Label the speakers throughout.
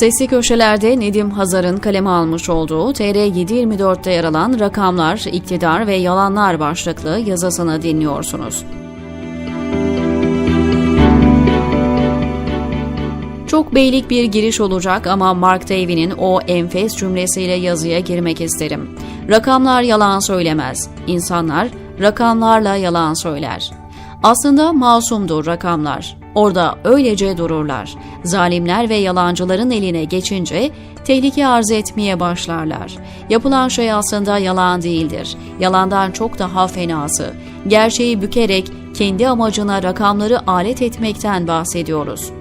Speaker 1: Sesli köşelerde Nedim Hazar'ın kaleme almış olduğu TR724'te yer alan Rakamlar, İktidar ve Yalanlar başlıklı yazısını dinliyorsunuz. Çok beylik bir giriş olacak ama Mark Davy'nin o enfes cümlesiyle yazıya girmek isterim. Rakamlar yalan söylemez. İnsanlar rakamlarla yalan söyler. Aslında masumdur rakamlar. Orada öylece dururlar. Zalimler ve yalancıların eline geçince tehlike arz etmeye başlarlar. Yapılan şey aslında yalan değildir. Yalandan çok daha fenası. Gerçeği bükerek kendi amacına rakamları alet etmekten bahsediyoruz.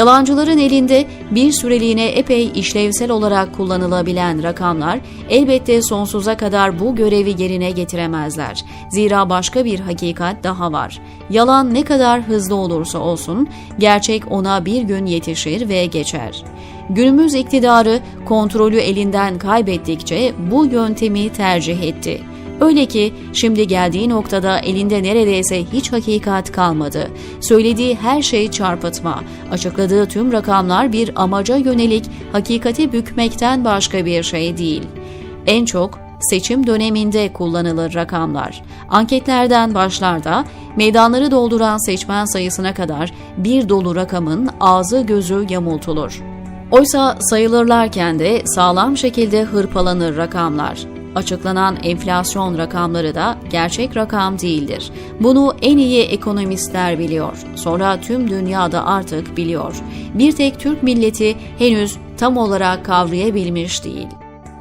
Speaker 1: Yalancıların elinde bir süreliğine epey işlevsel olarak kullanılabilen rakamlar elbette sonsuza kadar bu görevi yerine getiremezler. Zira başka bir hakikat daha var. Yalan ne kadar hızlı olursa olsun gerçek ona bir gün yetişir ve geçer. Günümüz iktidarı kontrolü elinden kaybettikçe bu yöntemi tercih etti. Öyle ki şimdi geldiği noktada elinde neredeyse hiç hakikat kalmadı. Söylediği her şey çarpıtma, açıkladığı tüm rakamlar bir amaca yönelik hakikati bükmekten başka bir şey değil. En çok seçim döneminde kullanılır rakamlar. Anketlerden başlar da meydanları dolduran seçmen sayısına kadar bir dolu rakamın ağzı gözü yamultulur. Oysa sayılırlarken de sağlam şekilde hırpalanır rakamlar. Açıklanan enflasyon rakamları da gerçek rakam değildir. Bunu en iyi ekonomistler biliyor. Sonra tüm dünyada artık biliyor. Bir tek Türk milleti henüz tam olarak kavrayabilmiş değil.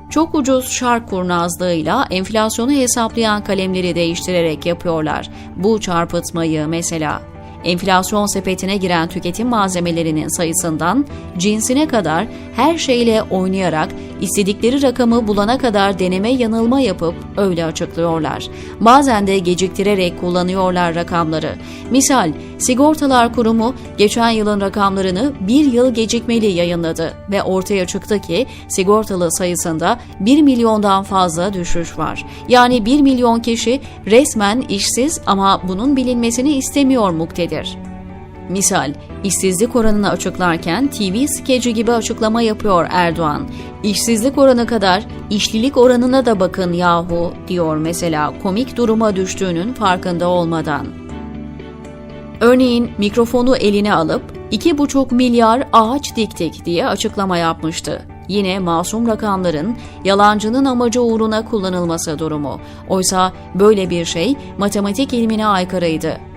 Speaker 1: Çok ucuz şark kurnazlığıyla enflasyonu hesaplayan kalemleri değiştirerek yapıyorlar. Bu çarpıtmayı mesela enflasyon sepetine giren tüketim malzemelerinin sayısından cinsine kadar her şeyle oynayarak istedikleri rakamı bulana kadar deneme yanılma yapıp öyle açıklıyorlar. Bazen de geciktirerek kullanıyorlar rakamları. Misal Sigortalar Kurumu geçen yılın rakamlarını bir yıl gecikmeli yayınladı ve ortaya çıktı ki sigortalı sayısında 1 milyondan fazla düşüş var. Yani 1 milyon kişi resmen işsiz ama bunun bilinmesini istemiyor muktedir. Misal, işsizlik oranını açıklarken TV skeci gibi açıklama yapıyor Erdoğan. İşsizlik oranı kadar işlilik oranına da bakın yahu diyor mesela komik duruma düştüğünün farkında olmadan. Örneğin mikrofonu eline alıp 2,5 milyar ağaç diktik diye açıklama yapmıştı. Yine masum rakamların yalancının amacı uğruna kullanılması durumu. Oysa böyle bir şey matematik ilmine aykırıydı.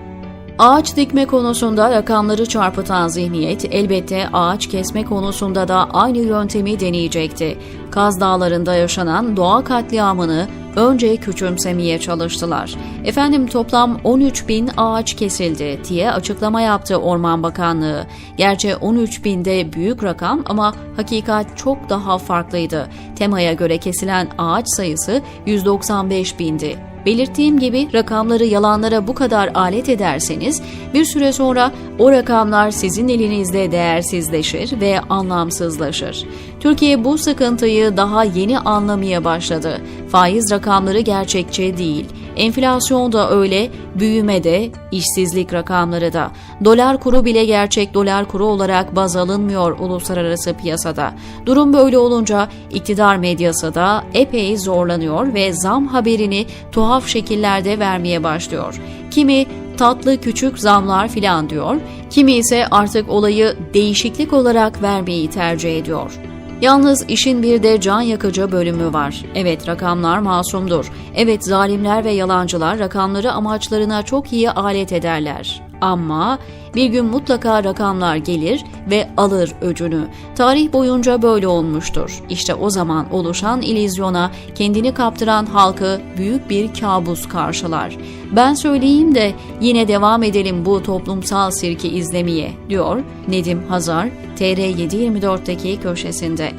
Speaker 1: Ağaç dikme konusunda rakamları çarpıtan zihniyet elbette ağaç kesme konusunda da aynı yöntemi deneyecekti. Kaz Dağları'nda yaşanan doğa katliamını önce küçümsemeye çalıştılar. Efendim toplam 13 bin ağaç kesildi diye açıklama yaptı Orman Bakanlığı. Gerçi 13 binde büyük rakam ama hakikat çok daha farklıydı. Temaya göre kesilen ağaç sayısı 195 bindi. Belirttiğim gibi rakamları yalanlara bu kadar alet ederseniz bir süre sonra o rakamlar sizin elinizde değersizleşir ve anlamsızlaşır. Türkiye bu sıkıntıyı daha yeni anlamaya başladı. Faiz rakamları gerçekçi değil. Enflasyon da öyle, büyüme de, işsizlik rakamları da. Dolar kuru bile gerçek dolar kuru olarak baz alınmıyor uluslararası piyasada. Durum böyle olunca iktidar medyası da epey zorlanıyor ve zam haberini tuhaf şekillerde vermeye başlıyor. Kimi tatlı küçük zamlar filan diyor, kimi ise artık olayı değişiklik olarak vermeyi tercih ediyor. Yalnız işin bir de can yakıcı bölümü var. Evet rakamlar masumdur. Evet zalimler ve yalancılar rakamları amaçlarına çok iyi alet ederler. Ama bir gün mutlaka rakamlar gelir ve alır öcünü. Tarih boyunca böyle olmuştur. İşte o zaman oluşan ilizyona kendini kaptıran halkı büyük bir kabus karşılar. Ben söyleyeyim de yine devam edelim bu toplumsal sirki izlemeye diyor Nedim Hazar TR724'teki köşesinde.